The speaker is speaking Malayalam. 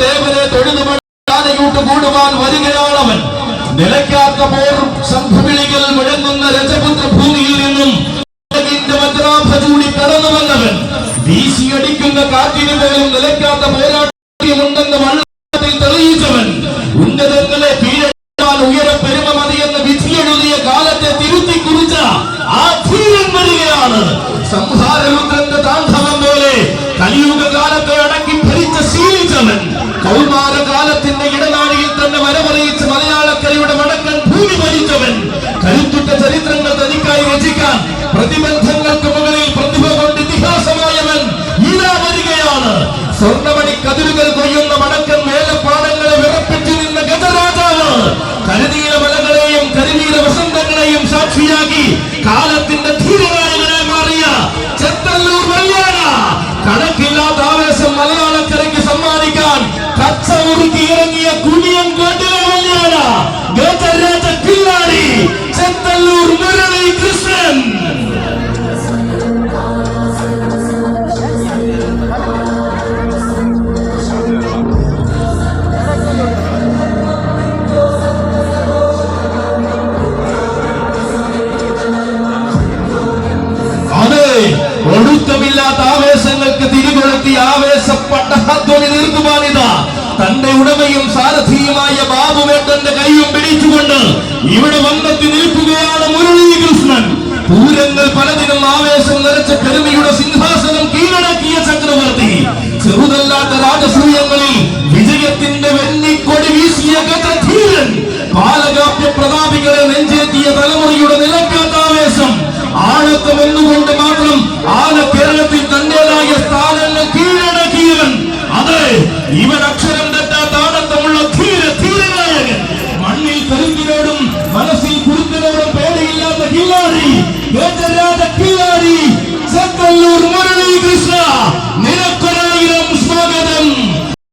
ദേവനെ തൊഴുതുമൂട്ട് കൂടുവാൻ വരികയാണവൻ നിലയ്ക്കാത്ത പോർ സംഘവിളികൾ മുഴങ്ങുന്ന രജപുത്ര ഭൂമിയിൽ നിന്നും വജ്രാഭ ചൂടി കടന്നു വന്നവൻ. വീശിയടിക്കുന്ന കാറ്റിന് പോലും നിലയ്ക്കാത്ത പോരാട്ടമുണ്ടെന്ന് വള്ളത്തിൽ തെളിയിച്ചവൻ. ഉന്നതങ്ങളെ കീഴടക്കാൻ ഉയര പെരുമ മതിയെന്ന് വിധിയെഴുതിയ കാലത്തെ തിരുത്തി കുറിച്ച ആ വരികയാണ്. സംഹാരരുദ്രന്റെ താണ്ഡവം പോലെ കലിയുഗ കാലത്തെ ശീലിച്ചവൻ കൗമാരകാലത്തിന്റെ ഇടനാഴിയിൽ തന്നെ വരവറിയിച്ച് മലയാളക്കരയുടെ വടക്കൻ ഭൂമി ഭരിച്ചവൻ കരുത്തുറ്റ ചരിത്രങ്ങൾ തനിക്കായി രചിക്കാൻ പ്രതിബന്ധങ്ങൾക്ക് മുകളിൽ പ്രതിഭ കൊണ്ട് ഇതിഹാസമായവൻ ഇതാ വരികയാണ്. സ്വർണമണി കതിരുകൾ കൊയ്യുന്ന വടക്കൻ മേലപ്പാടങ്ങളെ വിറപ്പിച്ചു നിന്ന ഗജരാജാവ് കരുതീര മലകളെയും കരുതീര വസന്തങ്ങളെയും സാക്ഷിയാക്കി കാലത്തിന്റെ ധീരനായകനായി മാറിയ ചെത്തല്ലൂർ വല്യാന കണക്കില്ലാത്ത ആവേശപ്പെട്ട നിർത്തുവാനിതാ തന്റെ ഉടമയും സാരഥിയുമായ ബാബുവേട്ടന്റെ കൈയും പിടിച്ചുകൊണ്ട് ഇവിടെ വന്നെത്തി നിൽക്കുകയാണ് മുരളീകൃഷ്ണൻ. പൂരങ്ങൾ പലതിനും ആവേശം നിറച്ച കരുമിയുടെ സിംഹാസനം കീഴടക്കിയ Donde